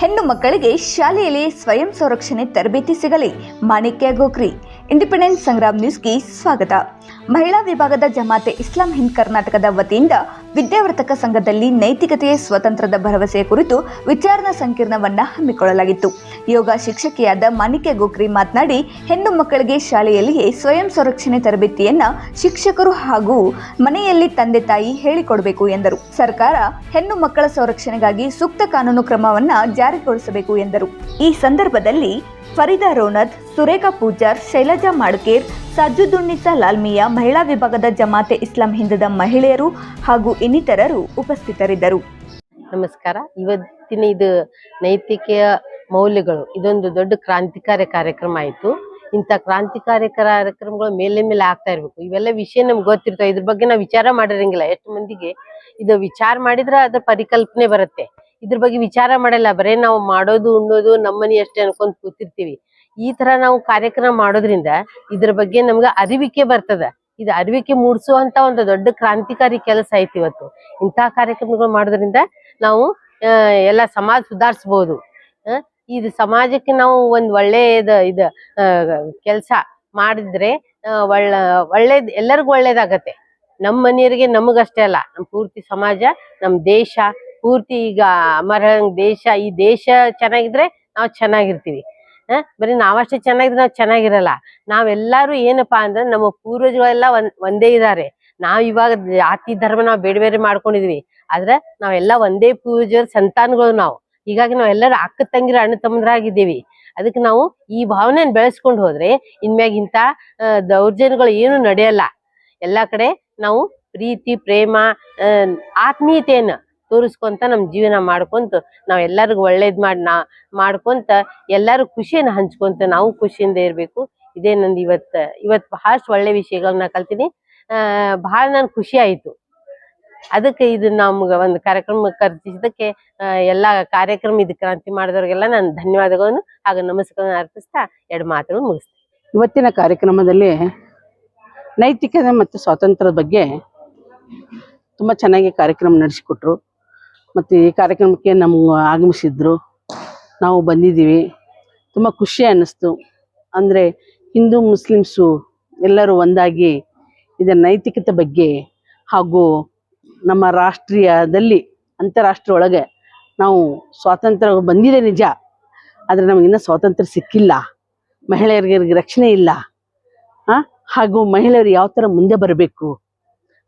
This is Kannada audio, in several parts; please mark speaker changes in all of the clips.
Speaker 1: ಹೆಣ್ಣು ಮಕ್ಕಳಿಗೆ ಶಾಲೆಯಲ್ಲಿ ಸ್ವಯಂ ಸಂರಕ್ಷಣೆ ತರಬೇತಿ ಸಿಗಲಿ. ಮಾಣಿಕ್ಯ ಗೋಕ್ರಿ. ಇಂಡಿಪೆಂಡೆಂಟ್ ಸಂಗ್ರಾಮ್ ನ್ಯೂಸ್ಗೆ ಸ್ವಾಗತ. ಮಹಿಳಾ ವಿಭಾಗದ ಜಮಾತೆ ಇಸ್ಲಾಂ ಹಿಂದ್ ಕರ್ನಾಟಕದ ವತಿಯಿಂದ ವಿದ್ಯಾವರ್ತಕ ಸಂಘದಲ್ಲಿ ನೈತಿಕತೆಯ ಸ್ವತಂತ್ರದ ಭರವಸೆಯ ಕುರಿತು ವಿಚಾರಣಾ ಸಂಕೀರ್ಣವನ್ನು ಹಮ್ಮಿಕೊಳ್ಳಲಾಗಿತ್ತು. ಯೋಗ ಶಿಕ್ಷಕಿಯಾದ ಮಾಣಿಕ್ಯ ಗೋಕ್ರಿ ಮಾತನಾಡಿ, ಹೆಣ್ಣು ಮಕ್ಕಳಿಗೆ ಶಾಲೆಯಲ್ಲಿಯೇ ಸ್ವಯಂ ಸಂರಕ್ಷಣೆ ತರಬೇತಿಯನ್ನ ಶಿಕ್ಷಕರು ಹಾಗೂ ಮನೆಯಲ್ಲಿ ತಂದೆ ತಾಯಿ ಹೇಳಿಕೊಡಬೇಕು ಎಂದರು. ಸರ್ಕಾರ ಹೆಣ್ಣು ಮಕ್ಕಳ ಸಂರಕ್ಷಣೆಗಾಗಿ ಸೂಕ್ತ ಕಾನೂನು ಕ್ರಮವನ್ನ ಜಾರಿಗೊಳಿಸಬೇಕು ಎಂದರು. ಈ ಸಂದರ್ಭದಲ್ಲಿ ಫರೀದಾ ರೋನದ್ ಸುರೇಖಾ ಪೂಜಾರ್, ಶೈಲಜಾ ಮಾಡ್ಕೇರ್ ಸಜ್ಜುದುನ್ನಿಸಾ ಲಾಲ್ಮಿಯಾ, ಮಹಿಳಾ ವಿಭಾಗದ ಜಮಾತೆ ಇಸ್ಲಾಂ ಹಿಂದದ ಮಹಿಳೆಯರು ಹಾಗೂ ಇನ್ನಿತರರು ಉಪಸ್ಥಿತರಿದ್ದರು.
Speaker 2: ನಮಸ್ಕಾರ. ಇವತ್ತಿನ ಇದು ನೈತಿಕೆಯ ಮೌಲ್ಯಗಳು. ಇದೊಂದು ದೊಡ್ಡ ಕ್ರಾಂತಿಕಾರಿ ಕಾರ್ಯಕ್ರಮ ಆಯಿತು. ಇಂಥ ಕ್ರಾಂತಿಕಾರಿ ಕಾರ್ಯಕ್ರಮಗಳು ಮೇಲೆ ಮೇಲೆ ಆಗ್ತಾ ಇರಬೇಕು. ಇವೆಲ್ಲ ವಿಷಯ ನಮ್ಗೆ ಗೊತ್ತಿರ್ತವೆ. ಇದ್ರ ಬಗ್ಗೆ ನಾವು ವಿಚಾರ ಮಾಡಿರಂಗಿಲ್ಲ. ಎಷ್ಟು ಮಂದಿಗೆ ಇದು ವಿಚಾರ ಮಾಡಿದ್ರೆ ಅದ್ರ ಪರಿಕಲ್ಪನೆ ಬರುತ್ತೆ. ಇದ್ರ ಬಗ್ಗೆ ವಿಚಾರ ಮಾಡಲ್ಲ. ಬರೇ ನಾವು ಮಾಡೋದು, ಉಣ್ಣೋದು, ನಮ್ಮನಿ ಅಷ್ಟೇ ಅನ್ಕೊಂಡ್ ಕೂತಿರ್ತೀವಿ. ಈ ತರ ನಾವು ಕಾರ್ಯಕ್ರಮ ಮಾಡೋದ್ರಿಂದ ಇದ್ರ ಬಗ್ಗೆ ನಮ್ಗೆ ಅರಿವಿಕೆ ಬರ್ತದ. ಇದು ಅರಿವಿಕೆ ಮೂಡಿಸುವಂತ ಒಂದು ದೊಡ್ಡ ಕ್ರಾಂತಿಕಾರಿ ಕೆಲಸ ಐತಿ ಇವತ್ತು. ಇಂತಹ ಕಾರ್ಯಕ್ರಮಗಳು ಮಾಡೋದ್ರಿಂದ ನಾವು ಎಲ್ಲ ಸಮಾಜ ಸುಧಾರಿಸಬಹುದು ಇದು ಸಮಾಜಕ್ಕೆ ನಾವು ಒಂದ್ ಒಳ್ಳೆಯದ ಇದ ಕೆಲಸ ಮಾಡಿದ್ರೆ ಒಳ್ಳ, ಒಳ್ಳೇದ್, ಎಲ್ಲರಿಗೂ ಒಳ್ಳೇದಾಗತ್ತೆ. ನಮ್ಮ ಮನೆಯವರಿಗೆ ನಮಗಷ್ಟೇ ಅಲ್ಲ, ನಮ್ ಪೂರ್ತಿ ಸಮಾಜ, ನಮ್ ದೇಶ, ಪೂರ್ತಿ ಈಗ ಅಮರ ದೇಶ, ಈ ದೇಶ ಚೆನ್ನಾಗಿದ್ರೆ ನಾವು ಚೆನ್ನಾಗಿರ್ತೀವಿ. ಬರೀ ನಾವಷ್ಟೇ ಚೆನ್ನಾಗಿದ್ರೆ ನಾವು ಚೆನ್ನಾಗಿರಲ್ಲ. ನಾವೆಲ್ಲರೂ ಏನಪ್ಪಾ ಅಂದ್ರೆ ನಮ್ಮ ಪೂರ್ವಜಗಳೆಲ್ಲ ಒಂದ್ ಒಂದೇ ಇದಾರೆ. ನಾವ್ ಇವಾಗ ಜಾತಿ ಧರ್ಮ ನಾವು ಬೇರೆ ಬೇರೆ ಮಾಡ್ಕೊಂಡಿದೀವಿ. ಆದ್ರೆ ನಾವೆಲ್ಲ ಒಂದೇ ಪೂರ್ವಜರ ಸಂತಾನಗಳು ನಾವು. ಹೀಗಾಗಿ ನಾವೆಲ್ಲರೂ ಅಕ್ಕ ತಂಗಿರ ಅಣ್ಣ ತಮ್ಮಂದ್ರಾಗಿದ್ದೀವಿ. ಅದಕ್ಕೆ ನಾವು ಈ ಭಾವನೆಯನ್ನು ಬೆಳೆಸ್ಕೊಂಡು ಹೋದ್ರೆ ಇನ್ಮ್ಯಾಗ ಇಂಥ ಆ, ದೌರ್ಜನ್ಯಗಳು ಏನು ನಡೆಯಲ್ಲ. ಎಲ್ಲಾ ಕಡೆ ನಾವು ಪ್ರೀತಿ ಪ್ರೇಮ ಆತ್ಮೀಯತೆಯನ್ನ ತೋರಿಸ್ಕೊಂತ ನಮ್ ಜೀವನ ಮಾಡ್ಕೊಂತ ನಾವ್ ಎಲ್ಲರಿಗೂ ಒಳ್ಳೇದ್ ಮಾಡಿ ನಾ, ಮಾಡ್ಕೊಂತ ಎಲ್ಲಾರು ಖುಷಿಯನ್ನ ಹಂಚ್ಕೊಂತ ನಾವು ಖುಷಿಯಿಂದ ಇರ್ಬೇಕು. ಇದೇ ನಂದು ಇವತ್ತು ಇವತ್ ಬಹಳಷ್ಟು ಒಳ್ಳೆ ವಿಷಯಗಳನ್ನ ಕಲ್ತೀನಿ. ಆ, ಬಹಳ ನನ್ ಖುಷಿ ಆಯ್ತು. ಅದಕ್ಕೆ ಇದು ನಮ್ಗ ಒಂದು ಕಾರ್ಯಕ್ರಮ ಕರ್ತಿದ್ದಕ್ಕೆ ಎಲ್ಲ ಎಲ್ಲಾ ಕಾರ್ಯಕ್ರಮ ಇದು ಕ್ರಾಂತಿ ಮಾಡಿದವ್ರಿಗೆಲ್ಲ ನಾನು ಧನ್ಯವಾದಗಳನ್ನು ಹಾಗೂ ನಮಸ್ಕಾರ ಅರ್ಪಿಸ್ತಾ ಎರಡು ಮಾತುಗಳು ಮುಗಿಸ್ತೀನಿ.
Speaker 3: ಇವತ್ತಿನ ಕಾರ್ಯಕ್ರಮದಲ್ಲಿ ನೈತಿಕತೆ ಮತ್ತು ಸ್ವಾತಂತ್ರ್ಯದ ಬಗ್ಗೆ ತುಂಬ ಚೆನ್ನಾಗಿ ಕಾರ್ಯಕ್ರಮ ನಡೆಸಿಕೊಟ್ರು. ಮತ್ತು ಈ ಕಾರ್ಯಕ್ರಮಕ್ಕೆ ನಮ್ಗೆ ಆಗಮಿಸಿದ್ರು. ನಾವು ಬಂದಿದ್ದೀವಿ. ತುಂಬ ಖುಷಿ ಅನ್ನಿಸ್ತು. ಅಂದರೆ ಹಿಂದೂ ಮುಸ್ಲಿಮ್ಸು ಎಲ್ಲರೂ ಒಂದಾಗಿ ಇದರ ನೈತಿಕತೆ ಬಗ್ಗೆ ಹಾಗೂ ನಮ್ಮ ರಾಷ್ಟ್ರೀಯದಲ್ಲಿ ಅಂತಾರಾಷ್ಟ್ರೀಯ ಒಳಗೆ ನಾವು ಸ್ವಾತಂತ್ರ್ಯ ಬಂದಿದೆ ನಿಜ. ಆದರೆ ನಮಗಿನ್ನ ಸ್ವಾತಂತ್ರ್ಯ ಸಿಕ್ಕಿಲ್ಲ. ಮಹಿಳೆಯರಿಗೆ ರಕ್ಷಣೆ ಇಲ್ಲ. ಹಾಗೂ ಮಹಿಳೆಯರು ಯಾವ ಥರ ಮುಂದೆ ಬರಬೇಕು?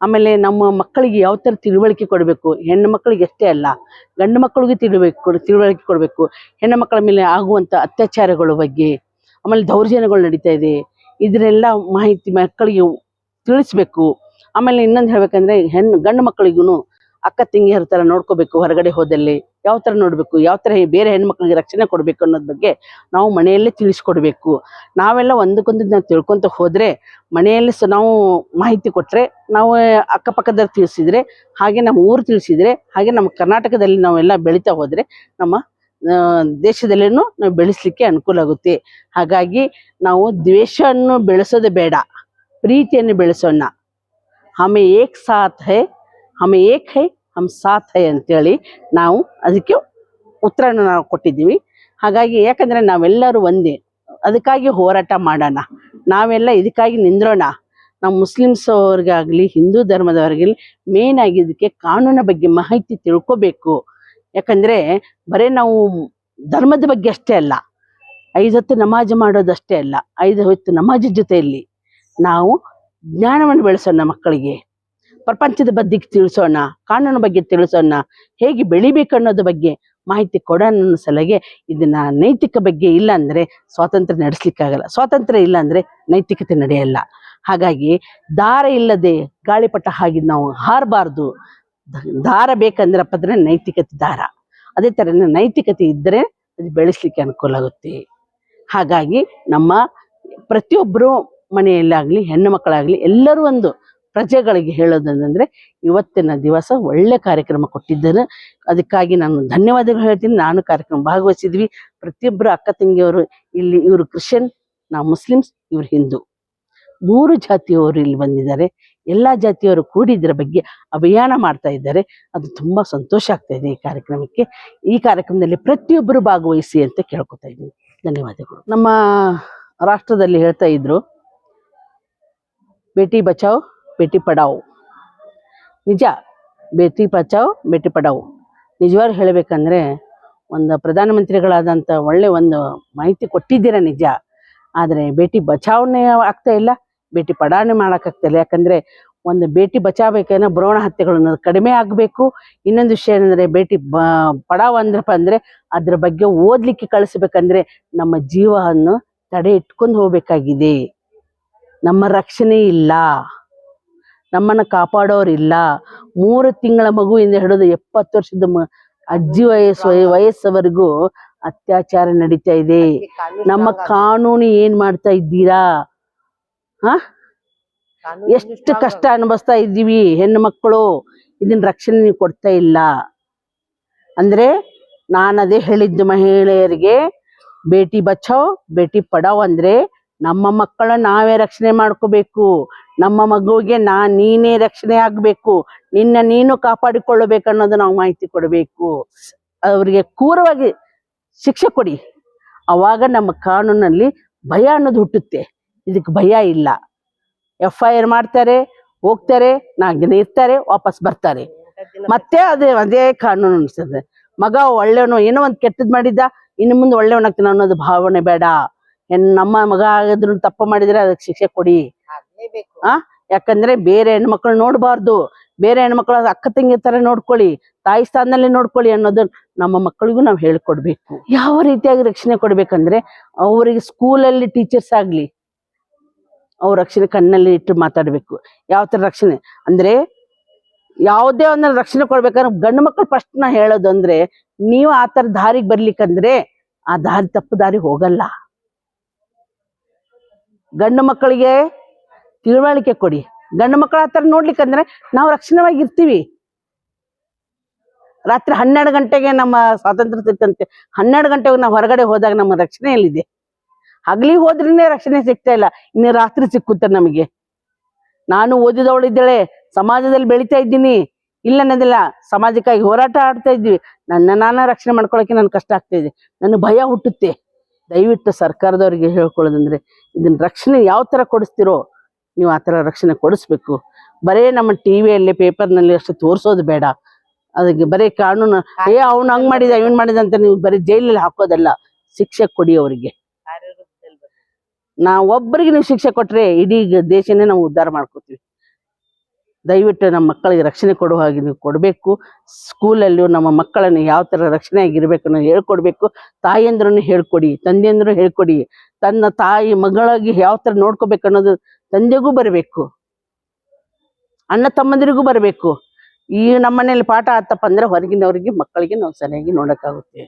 Speaker 3: ಆಮೇಲೆ ನಮ್ಮ ಮಕ್ಕಳಿಗೆ ಯಾವ ಥರ ತಿಳುವಳಿಕೆ ಕೊಡಬೇಕು? ಹೆಣ್ಣು ಮಕ್ಕಳಿಗೆ ಅಷ್ಟೇ ಅಲ್ಲ, ಗಂಡು ಮಕ್ಕಳಿಗೆ ತಿಳುವಳಿಕೆ ಕೊಡ್, ತಿಳುವಳಿಕೆ ಕೊಡಬೇಕು. ಹೆಣ್ಣು ಮಕ್ಕಳ ಮೇಲೆ ಆಗುವಂಥ ಅತ್ಯಾಚಾರಗಳ ಬಗ್ಗೆ, ಆಮೇಲೆ ದೌರ್ಜನ್ಯಗಳು ನಡೀತಾ ಇದೆ. ಇದರೆಲ್ಲ ಮಾಹಿತಿ ಮಕ್ಕಳಿಗೆ ತಿಳಿಸ್ಬೇಕು. ಆಮೇಲೆ ಇನ್ನೊಂದು ಹೇಳಬೇಕಂದ್ರೆ ಹೆಣ್ಣು, ಗಂಡು ಮಕ್ಕಳಿಗೂ ಅಕ್ಕ ತಂಗಿಯರ ತರ ನೋಡ್ಕೋಬೇಕು, ಹೊರಗಡೆ ಹೋದಲ್ಲಿ ಯಾವ ತರ ನೋಡ್ಬೇಕು, ಯಾವ ತರ ಬೇರೆ ಹೆಣ್ಮಕ್ಳಿಗೆ ರಕ್ಷಣೆ ಕೊಡ್ಬೇಕು ಅನ್ನೋದ್ ಬಗ್ಗೆ ನಾವು ಮನೆಯಲ್ಲೇ ತಿಳಿಸ್ಕೊಡ್ಬೇಕು. ನಾವೆಲ್ಲ ಒಂದಕ್ಕೊಂದು ನಾವು ತಿಳ್ಕೊಂತ ಹೋದ್ರೆ ಮನೆಯಲ್ಲಿ ನಾವು ಮಾಹಿತಿ ಕೊಟ್ರೆ ನಾವು ಅಕ್ಕಪಕ್ಕದವ್ರು ತಿಳಿಸಿದ್ರೆ, ಹಾಗೆ ನಮ್ಮ ಊರು ತಿಳಿಸಿದ್ರೆ, ಹಾಗೆ ನಮ್ಮ ಕರ್ನಾಟಕದಲ್ಲಿ ನಾವೆಲ್ಲ ಬೆಳೀತಾ ಹೋದ್ರೆ ನಮ್ಮ ದೇಶದಲ್ಲೇನು ನಾವು ಬೆಳೆಸ್ಲಿಕ್ಕೆ ಅನುಕೂಲ ಆಗುತ್ತೆ. ಹಾಗಾಗಿ ನಾವು ದ್ವೇಷವನ್ನು ಬೆಳೆಸೋದೇ ಬೇಡ, ಪ್ರೀತಿಯನ್ನು ಬೆಳೆಸೋಣ. ಹಮೆ ಏಕ್ ಸಾಥ್ ಹೈ ಹಮೆ ಏಕ್ ಹೈ, ಹಮ್ ಸಾತ್ ಹೈ ಅಂತೇಳಿ ನಾವು ಅದಕ್ಕೆ ಉತ್ತರನ ನಾವು ಕೊಟ್ಟಿದ್ದೀವಿ. ಹಾಗಾಗಿ ಯಾಕಂದ್ರೆ ನಾವೆಲ್ಲರೂ ಒಂದೇ, ಅದಕ್ಕಾಗಿ ಹೋರಾಟ ಮಾಡೋಣ. ನಾವೆಲ್ಲ ಇದಕ್ಕಾಗಿ ನಿಂದ್ರೋಣ. ನಾವು ಮುಸ್ಲಿಮ್ಸ್ ಅವ್ರಿಗಾಗ್ಲಿ, ಹಿಂದೂ ಧರ್ಮದವ್ರಿಗಲಿ ಮೇನ್ ಆಗಿ ಇದಕ್ಕೆ ಕಾನೂನ ಬಗ್ಗೆ ಮಾಹಿತಿ ತಿಳ್ಕೊಬೇಕು. ಯಾಕಂದ್ರೆ ಬರೇ ನಾವು ಧರ್ಮದ ಬಗ್ಗೆ ಅಷ್ಟೇ ಅಲ್ಲ, ಐದು ಹೊತ್ತು ನಮಾಜ್ ಮಾಡೋದಷ್ಟೇ ಅಲ್ಲ, ಐದು ಹೊತ್ತು ನಮಾಜ್ ಜೊತೆಯಲ್ಲಿ ನಾವು ಜ್ಞಾನವನ್ನು ಬೆಳೆಸೋಣ ಮಕ್ಕಳಿಗೆ. ಪ್ರಪಂಚದ ಬಗ್ಗೆ ತಿಳಿಸೋಣ, ಕಾನೂನು ಬಗ್ಗೆ ತಿಳಿಸೋಣ, ಹೇಗೆ ಬೆಳಿಬೇಕು ಅನ್ನೋದ್ರ ಬಗ್ಗೆ ಮಾಹಿತಿ ಕೊಡೋಣ ಸಲಗೆ ಇದನ್ನ ನೈತಿಕ ಬಗ್ಗೆ ಇಲ್ಲ ಅಂದ್ರೆ ಸ್ವಾತಂತ್ರ್ಯ ನಡೆಸ್ಲಿಕ್ಕಾಗಲ್ಲ. ಸ್ವಾತಂತ್ರ್ಯ ಇಲ್ಲ ಅಂದ್ರೆ ನೈತಿಕತೆ ನಡೆಯಲ್ಲ. ಹಾಗಾಗಿ ದಾರ ಇಲ್ಲದೆ ಗಾಳಿಪಟ ಹಾಗೆ ನಾವು ಹಾರಬಾರ್ದು. ದಾರ ಬೇಕಂದ್ರಪ್ಪ ಅಂದ್ರೆ ನೈತಿಕತೆ ದಾರ. ಅದೇ ತರ ನೈತಿಕತೆ ಇದ್ದರೆ ಅದು ಬೆಳೆಸ್ಲಿಕ್ಕೆ ಅನುಕೂಲ ಆಗುತ್ತೆ. ಹಾಗಾಗಿ ನಮ್ಮ ಪ್ರತಿಯೊಬ್ಬರು ಮನೆಯಲ್ಲಾಗ್ಲಿ, ಹೆಣ್ಣು ಮಕ್ಕಳಾಗ್ಲಿ ಎಲ್ಲರೂ ಒಂದು ಪ್ರಜೆಗಳಿಗೆ ಹೇಳೋದಂದ್ರೆ ಇವತ್ತಿನ ದಿವಸ ಒಳ್ಳೆ ಕಾರ್ಯಕ್ರಮ ಕೊಟ್ಟಿದ್ದೇನೆ. ಅದಕ್ಕಾಗಿ ನಾನು ಧನ್ಯವಾದಗಳು ಹೇಳ್ತೀನಿ. ನಾನು ಕಾರ್ಯಕ್ರಮ ಭಾಗವಹಿಸಿದ್ವಿ. ಪ್ರತಿಯೊಬ್ಬರು ಅಕ್ಕ ತಂಗಿಯವರು, ಇಲ್ಲಿ ಇವರು ಕ್ರಿಶ್ಚಿಯನ್, ನಾವು ಮುಸ್ಲಿಮ್ಸ್, ಇವರು ಹಿಂದೂ. ಮೂರು ಜಾತಿಯವರು ಇಲ್ಲಿ ಬಂದಿದ್ದಾರೆ. ಎಲ್ಲ ಜಾತಿಯವರು ಕೂಡಿದ್ರ ಬಗ್ಗೆ ಅಭಿಯಾನ ಮಾಡ್ತಾ ಇದ್ದಾರೆ. ಅದು ತುಂಬಾ ಸಂತೋಷ ಆಗ್ತಾ ಇದೆ ಈ ಕಾರ್ಯಕ್ರಮಕ್ಕೆ. ಈ ಕಾರ್ಯಕ್ರಮದಲ್ಲಿ ಪ್ರತಿಯೊಬ್ಬರು ಭಾಗವಹಿಸಿ ಅಂತ ಕೇಳ್ಕೊತಾ ಇದ್ದೀನಿ. ಧನ್ಯವಾದಗಳು. ನಮ್ಮ ರಾಷ್ಟ್ರದಲ್ಲಿ ಹೇಳ್ತಾ ಇದ್ರು, ಬೇಟಿ ಬಚಾವ್ ಬೇಟಿ ಪಡಾವ್ ನಿಜ ಬೇಟಿ ಬಚಾವ್ ಬೇಟಿ ಪಡಾವ್ ನಿಜವಾಗ್ಲೂ ಹೇಳಬೇಕಂದ್ರೆ ಒಂದು ಪ್ರಧಾನಮಂತ್ರಿಗಳಾದಂಥ ಒಳ್ಳೆ ಒಂದು ಮಾಹಿತಿ ಕೊಟ್ಟಿದ್ದೀರ ನಿಜ? ಆದರೆ ಬೇಟಿ ಬಚಾವಣೆ ಆಗ್ತಾ ಇಲ್ಲ, ಬೇಟಿ ಪಡಾವಣೆ ಮಾಡೋಕ್ಕಾಗ್ತಾಯಿಲ್ಲ ಯಾಕಂದರೆ ಒಂದು ಬೇಟಿ ಬಚಾವಬೇಕಂದ್ರೆ ಭ್ರೂಣ ಹತ್ಯೆಗಳನ್ನು ಕಡಿಮೆ ಆಗಬೇಕು. ಇನ್ನೊಂದು ವಿಷಯ ಏನಂದರೆ ಬೇಟಿ ಬ, ಪಡಾವ್ ಅಂದ್ರಪ್ಪ ಅಂದರೆ ಅದ್ರ ಬಗ್ಗೆ ಓದಲಿಕ್ಕೆ ಕಳಿಸ್ಬೇಕಂದ್ರೆ ನಮ್ಮ ಜೀವವನ್ನು ತಡೆ ಇಟ್ಕೊಂಡು ಹೋಗಬೇಕಾಗಿದೆ. ನಮ್ಮ ರಕ್ಷಣೆ ಇಲ್ಲ. ನಮ್ಮನ್ನು ಕಾಪಾಡೋರಿಲ್ಲ. ಮೂರು ತಿಂಗಳ ಮಗುವಿಂದ ಹಿಡಿದು ಎಪ್ಪತ್ತು ವರ್ಷದ ಮ ಅಜ್ಜಿ ವಯಸ್ಸು ವಯಸ್ಸವರೆಗೂ ಅತ್ಯಾಚಾರ ನಡೀತಾ ಇದೆ. ನಮ್ಮ ಕಾನೂನು ಏನ್ ಮಾಡ್ತಾ ಇದ್ದೀರಾ? ಹಾ? ಎಷ್ಟು ಕಷ್ಟ ಅನುಭವಿಸ್ತಾ ಇದ್ದೀವಿ ಹೆಣ್ಣು ಮಕ್ಕಳು. ಇದನ್ನ ರಕ್ಷಣೆ ನೀವು ಕೊಡ್ತಾ ಇಲ್ಲ. ಅಂದ್ರೆ ನಾನು ಅದೇ ಹೇಳಿದ್ದು ಮಹಿಳೆಯರಿಗೆ ಬೇಟಿ ಬಚಾವ್ ಬೇಟಿ ಪಡಾವ್ ಅಂದ್ರೆ ನಮ್ಮ ಮಕ್ಕಳ ನಾವೇ ರಕ್ಷಣೆ ಮಾಡ್ಕೋಬೇಕು. ನಮ್ಮ ಮಗುವಿಗೆ ನಾ, ನೀನೇ ರಕ್ಷಣೆ ಆಗ್ಬೇಕು. ನಿನ್ನ ನೀನು ಕಾಪಾಡಿಕೊಳ್ಳಬೇಕು ಅನ್ನೋದು ನಾವು ಮಾಹಿತಿ ಕೊಡಬೇಕು. ಅವರಿಗೆ ಕ್ರೂರವಾಗಿ ಶಿಕ್ಷೆ ಕೊಡಿ. ಅವಾಗ ನಮ್ಮ ಕಾನೂನಲ್ಲಿ ಭಯ ಅನ್ನೋದು ಹುಟ್ಟುತ್ತೆ. ಇದಕ್ಕೆ ಭಯ ಇಲ್ಲ. ಎಫ್ ಐ ಆರ್ ಮಾಡ್ತಾರೆ, ಹೋಗ್ತಾರೆ ನಾಲ್ಕು ದಿನ ಇರ್ತಾರೆ, ವಾಪಸ್ ಬರ್ತಾರೆ. ಮತ್ತೆ ಅದೇ ಅದೇ ಕಾನೂನು ಅನಿಸ್ತದೆ ಮಗ ಒಳ್ಳೆಯವನು ಏನೋ ಒಂದು ಕೆಟ್ಟದ್ ಮಾಡಿದ್ದ, ಇನ್ನು ಮುಂದೆ ಒಳ್ಳೆಯವನಾಗ್ತಾನೆ ಅನ್ನೋದು ಭಾವನೆ ಬೇಡ. ನಮ್ಮ ಮಗ ಆಗಿದ್ರು ತಪ್ಪು ಮಾಡಿದ್ರೆ ಅದಕ್ಕೆ ಶಿಕ್ಷೆ ಕೊಡಿ. ಆ? ಯಾಕಂದ್ರೆ ಬೇರೆ ಹೆಣ್ಮಕ್ಳು ನೋಡಬಾರ್ದು. ಬೇರೆ ಹೆಣ್ಮಕ್ಳು ಅಕ್ಕ ತಂಗಿ ತರ ನೋಡ್ಕೊಳ್ಳಿ ತಾಯಿ ಸ್ಥಾನದಲ್ಲಿ ನೋಡ್ಕೊಳ್ಳಿ ಅನ್ನೋದು ನಮ್ಮ ಮಕ್ಕಳಿಗೂ ನಾವು ಹೇಳ್ಕೊಡ್ಬೇಕು. ಯಾವ ರೀತಿಯಾಗಿ ರಕ್ಷಣೆ ಕೊಡ್ಬೇಕಂದ್ರೆ ಅವರಿಗೆ ಸ್ಕೂಲಲ್ಲಿ ಟೀಚರ್ಸ್ ಆಗ್ಲಿ ಅವ್ರ ರಕ್ಷಣೆ ಕಣ್ಣಲ್ಲಿ ಇಟ್ಟು ಮಾತಾಡ್ಬೇಕು. ಯಾವ ತರ ರಕ್ಷಣೆ? ಅಂದ್ರೆ ಯಾವುದೇ ಒಂದು ರಕ್ಷಣೆ ಕೊಡ್ಬೇಕಂದ್ರೆ ಗಂಡು ಮಕ್ಕಳು ಫಸ್ಟ್ ನಾ ಹೇಳೋದು ಅಂದ್ರೆ ನೀವು ಆ ತರ ದಾರಿಗೆ ಬರ್ಲಿಕ್ಕಂದ್ರೆ ಆ ದಾರಿ ತಪ್ಪು ದಾರಿ ಹೋಗಲ್ಲ. ಗಂಡು ಮಕ್ಕಳಿಗೆ ತಿಳುವಳಿಕೆ ಕೊಡಿ. ಗಂಡು ಮಕ್ಕಳ ಹತ್ರ ನೋಡ್ಲಿಕ್ಕಂದ್ರೆ ನಾವು ರಕ್ಷಣವಾಗಿ ಇರ್ತೀವಿ ರಾತ್ರಿ ಹನ್ನೆರಡು ಗಂಟೆಗೆ ನಮ್ಮ ಸ್ವಾತಂತ್ರ್ಯ ಸಿಗ್ತಂತೆ ಹನ್ನೆರಡು ಗಂಟೆಗೆ ನಾವು ಹೊರಗಡೆ ಹೋದಾಗ ನಮ್ಮ ರಕ್ಷಣೆಯಲ್ಲಿದೆ ಹಗಲಿ ಹೋದ್ರೇನೆ ರಕ್ಷಣೆ ಸಿಗ್ತಾ ಇಲ್ಲ. ಇನ್ನು ರಾತ್ರಿ ಸಿಕ್ಕುತ್ತೆ ನಮಗೆ. ನಾನು ಓದಿದವಳಿದ್ದಾಳೆ ಸಮಾಜದಲ್ಲಿ ಬೆಳಿತಾ ಇದ್ದೀನಿ. ಇಲ್ಲ ಅನ್ನೋದಿಲ್ಲ, ಸಮಾಜಕ್ಕಾಗಿ ಹೋರಾಟ ಆಡ್ತಾ ಇದ್ವಿ ನನ್ನ ನಾನು ರಕ್ಷಣೆ ಮಾಡ್ಕೊಳಕ್ಕೆ ನನ್ ಕಷ್ಟ ಆಗ್ತಾ ಇದೆ. ನನ್ನ ಭಯ ಹುಟ್ಟುತ್ತೆ. ದಯವಿಟ್ಟು ಸರ್ಕಾರದವರಿಗೆ ಹೇಳ್ಕೊಳ್ಳೋದಂದ್ರೆ ಇದನ್ನ ರಕ್ಷಣೆ ಯಾವ ತರ ಕೊಡಿಸ್ತಿರೋ ನೀವು ಆ ತರ ರಕ್ಷಣೆ ಕೊಡಿಸ್ಬೇಕು. ಬರೇ ನಮ್ಮ ಟಿವಿಯಲ್ಲಿ ಪೇಪರ್ನಲ್ಲಿ ಅಷ್ಟು ತೋರಿಸೋದು ಬೇಡ. ಅದಕ್ಕೆ ಬರೀ ಕಾನೂನು ಏ ಅವ್ನು ಹಂಗ್ ಮಾಡಿದ ಇವನ್ ಮಾಡಿದ ಅಂತ ನೀವು ಬರೀ ಜೈಲಲ್ಲಿ ಹಾಕೋದಲ್ಲ ಶಿಕ್ಷೆ ಕೊಡಿ ಅವರಿಗೆ. ನಾ ಒಬ್ಬರಿಗೆ ನೀವು ಶಿಕ್ಷೆ ಕೊಟ್ರೆ ಇಡೀ ದೇಶನೇ ನಾವು ಉದ್ಧಾರ ಮಾಡ್ಕೋತೀವಿ. ದಯವಿಟ್ಟು ನಮ್ಮ ಮಕ್ಕಳಿಗೆ ರಕ್ಷಣೆ ಕೊಡುವ ಹಾಗೆ ನೀವು ಕೊಡಬೇಕು. ಸ್ಕೂಲಲ್ಲೂ ನಮ್ಮ ಮಕ್ಕಳನ್ನು ಯಾವ ಥರ ರಕ್ಷಣೆ ಆಗಿರ್ಬೇಕು ಅನ್ನೋದು ಹೇಳ್ಕೊಡ್ಬೇಕು. ತಾಯಿಯಂದ್ರೂ ಹೇಳ್ಕೊಡಿ ತಂದೆಯಂದ್ರೂ ಹೇಳ್ಕೊಡಿ, ತನ್ನ ತಾಯಿ ಮಗಳಾಗಿ ಯಾವ ಥರ ನೋಡ್ಕೋಬೇಕು ಅನ್ನೋದು ತಂದೆಗೂ ಬರಬೇಕು. ಅಣ್ಣ ತಮ್ಮಂದಿರಿಗೂ ಬರಬೇಕು. ಈ ನಮ್ಮನೇಲಿ ಪಾಠ ಆತಪ್ಪ ಅಂದ್ರೆ ಹೊರಗಿನವರಿಗೆ ಮಕ್ಕಳಿಗೆ ನಾವು ಸರಿಯಾಗಿ ನೋಡಕ್ಕಾಗುತ್ತೆ.